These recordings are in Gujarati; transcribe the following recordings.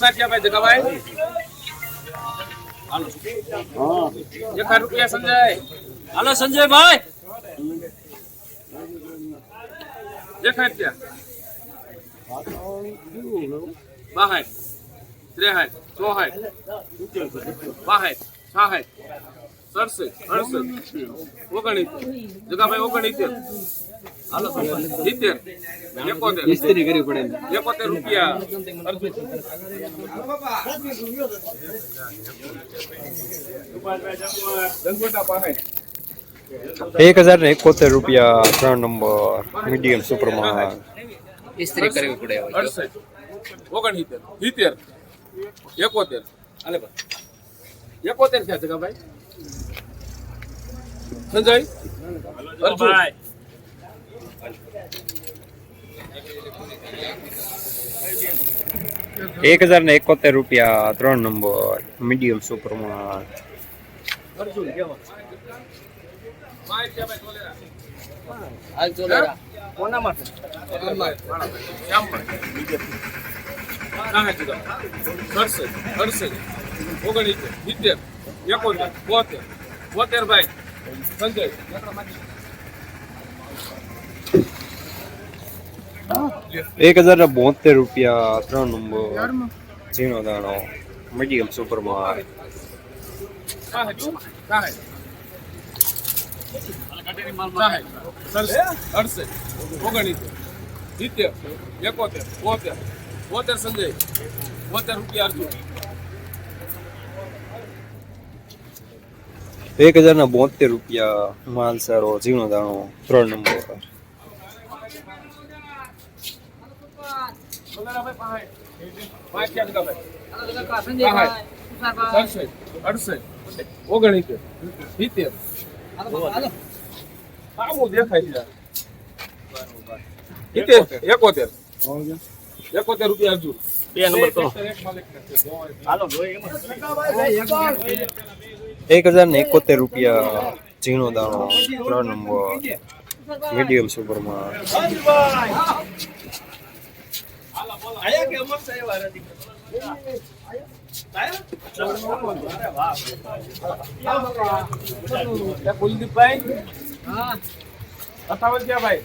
કેટલા થયા ભાઈ જગાભાઈ હાલો એક હાજર રૂપિયા સંજય હાલો સંજયભાઈ દેખાય ત્યાં બાહાઠ ત્રેહાઠ ચોહાઠ બાહાઠ છાહાઠ સડસઠ અડસઠ ઓગણીસ જગાભાઈ ઓગણીસેર હાલો સિત્તેર એકોતેર મિસ્ત્રી કરવી પડે એકોતેર રૂપિયા. અર્જુન ગંગોટા બાહાઠ એક હજાર ને એકોતેર રૂપિયા ત્રણ નંબર મીડિયમ સુપરમાં ઇસ્ત્રી કરવી પડે હવે. અડસઠ ઓગણસિત્તેર સિત્તેર એકોતેર. હાલે ભાઈ. એકોતેર ક્યાં છે ભાઈ? સંજય? અર્જુન? એક હજાર ને એકોતેર રૂપિયા ત્રણ નંબર મીડિયમ સુપરમાં ઓગણીસ સિત્તેર એકોતેર બોતેર બોતેર ભાઈ સંજય એક હજાર ને બોતેર રૂપિયા ત્રણ નંબર. ઝીણો દાણો. મીડિયમ સુપર માર સાહેબ સાહેબ સડસઠ અડસઠ ઓગણીસેર સિત્તેર એકોતેર બોતેર બોતેર સંજય બોતેર રૂપિયા અર્જુન એક હજાર ના બોતેર રૂપિયા માલ સારો ઝીણો દાણો ત્રણ નંબર. એકોતેર રૂપિયા એક હજાર ને એકોતેર રૂપિયા ઝીણો દાણો ત્રણ નંબર. મીડિયમ સુપરમાં. કુલદીપભાઈ ભાઈ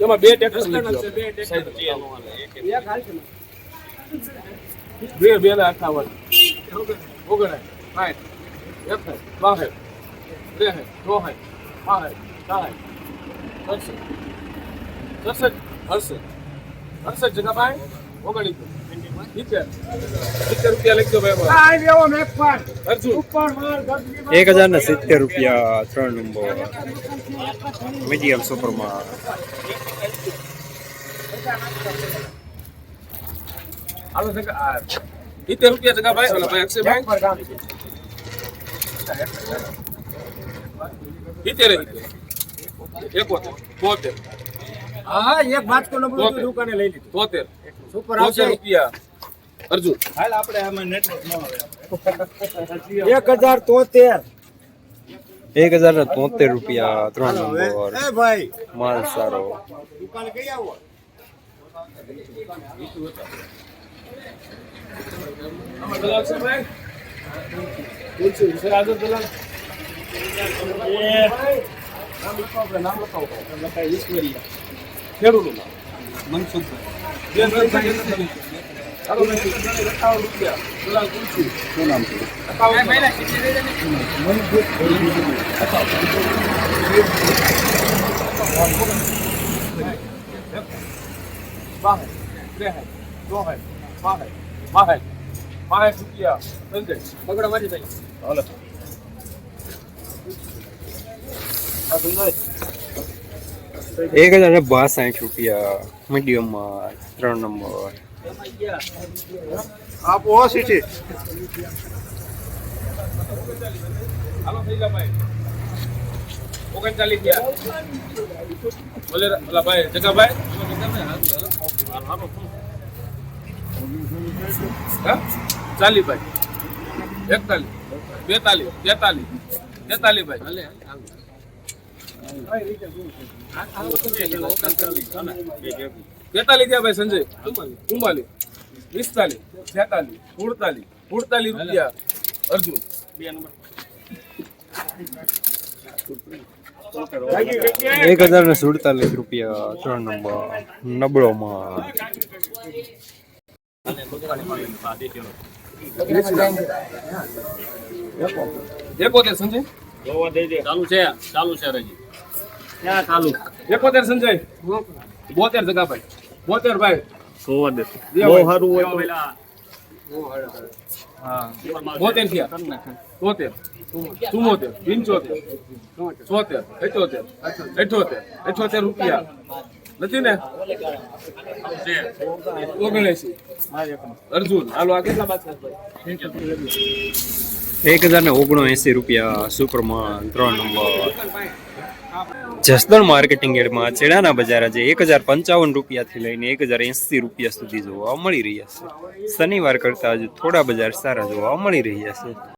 એમાં બે ટેક્ટર બે બે ને અઠાવન ઓગણાય. સાઠ એકસઠ બાસઠ ત્રેસઠ ચોસઠ પાસઠ સાઠ સડસઠ સડસઠ અડસઠ અડસઠ જગાભાઈ ઓગણીસ એક હજાર ને સિત્તેર રૂપિયા ત્રણ નંબર મીડિયમ સુપરમાં સિત્તેર રૂપિયા જગા ભાઈ ભાઈ સિત્તેર એકોતેર. બોતેર. હા એક બાજકો નો નંબર. દુકાને લઈ લીધું. બોતેર. સુપર આવશે. રૂપિયા. અર્જુન. એક હજાર તોતેર. એક હજાર તોતેર રૂપિયા ત્રણ નંબર. એ ભાઈ. માલ સારો. દુકાને કઈ આવો? આમાં ભાઈ? સર આગળ દલાલ નામ લખાવો આપણે નામ લખાવો લખાય ઈશ્વરીય ખેડૂતનું નામ મનસુખભાઈ બે મનસુખભાઈ એમ નથી. ભાઈ, બાસઠ રૂપિયા. સંજય. પગડા મારી જાય હાલો. આ સંજય. એક હજાર ને બાસઠ રૂપિયા. મીડિયમમાં ત્રણ નંબર. આપો સીટી. હાલો થઈ જા ભાઈ ઓગણચાલીસ ગયા. બોલે ભાઈ જગાભાઈ. ચાલી ભાઈ એકતાલીસ. બેતાલીસ. તેતાલીસ તેતાલીસ ભાઈ તેતાલીસ ભાઈ સંજય. ચુમ્માલીસ. પિસ્તાલીસ. છેતાલીસ. સુડતાલીસ. સુડતાલીસ રૂપિયા. અર્જુન. એક હજાર ને સુડતાલીસ રૂપિયા ત્રણ નંબર નબળોમાં. એકોતેર સંજય? ચાલુ છે ચાલુ છે રજી ક્યાં ચાલુ? એકોતેર સંજય? બોતેર જગાભાઈ. બોતેર ભાઈ. બોતેર થયા. તોતેર ચુમ્મોતેર પંચોતેર. ચોતેર અઠોતેર અઠોતેર અઠોતેર રૂપિયા. નથી ને? અર્જુન, હાલો, આ કેટલા એક હજાર ને ઓગણએંસી રૂપિયા સુપરમાં ત્રણ નંબર. જસદણ માર્કેટિંગ યાર્ડમાં ચેડાના બજાર આજે એક હજાર પંચાવન રૂપિયાથી લઈને એક હજાર એંસી રૂપિયા સુધી જોવા મળી રહ્યા છે. શનિવાર કરતાં આજે થોડા બજાર સારા જોવા મળી રહ્યા છે.